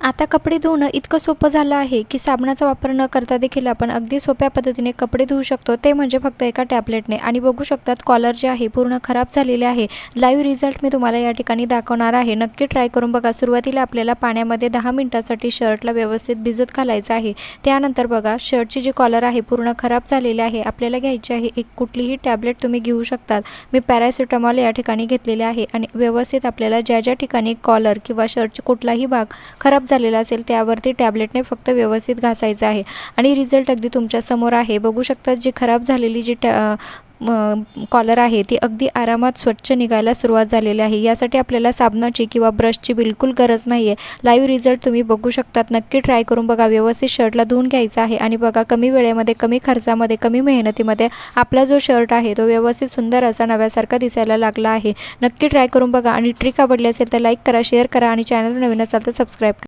आता कपडे धुणं इतकं सोपं झालं आहे की साबणाचा वापर न करता देखील आपण अगदी सोप्या पद्धतीने कपडे धुवू शकतो. ते म्हणजे फक्त एका टॅबलेटने. आणि बघू शकतात कॉलर जे आहे पूर्ण खराब झालेले आहे. लाईव्ह रिझल्ट मी तुम्हाला या ठिकाणी दाखवणार आहे. नक्की ट्राय करून बघा. सुरुवातीला आपल्याला पाण्यामध्ये दहा मिनटासाठी शर्टला व्यवस्थित भिजत घालायचं आहे. त्यानंतर बघा शर्टची जी कॉलर आहे पूर्ण खराब झालेली आहे. आपल्याला घ्यायची आहे एक कुठलीही टॅबलेट तुम्ही घेऊ शकतात. मी पॅरासिटामॉल या ठिकाणी घेतलेले आहे. आणि व्यवस्थित आपल्याला ज्या ज्या ठिकाणी कॉलर किंवा शर्टचे कुठलाही भाग खराब झालेला असेल त्यावरती टॅबलेटने फक्त व्यवस्थित घासायचं आहे. आणि रिझल्ट अगदी तुमच्यासमोर आहे. बघू शकता जी खराब झालेली जी टॅ कॉलर आहे ती अगदी आरामात स्वच्छ निघायला सुरुवात झालेली आहे. यासाठी आपल्याला साबणाची किंवा ब्रशची बिलकुल गरज नाही आहे लाईव्ह रिझल्ट तुम्ही बघू शकतात. नक्की ट्राय करून बघा. व्यवस्थित शर्टला धुवून घ्यायचा आहे आणि बघा कमी वेळेमध्ये कमी खर्चामध्ये कमी मेहनतीमध्ये आपला जो शर्ट आहे तो व्यवस्थित सुंदर असा नव्यासारखा दिसायला लागला आहे. नक्की ट्राय करून बघा. आणि ट्रिक आवडली असेल तर लाईक करा शेअर करा आणि चॅनल नवीन असाल तर सबस्क्राईब करा.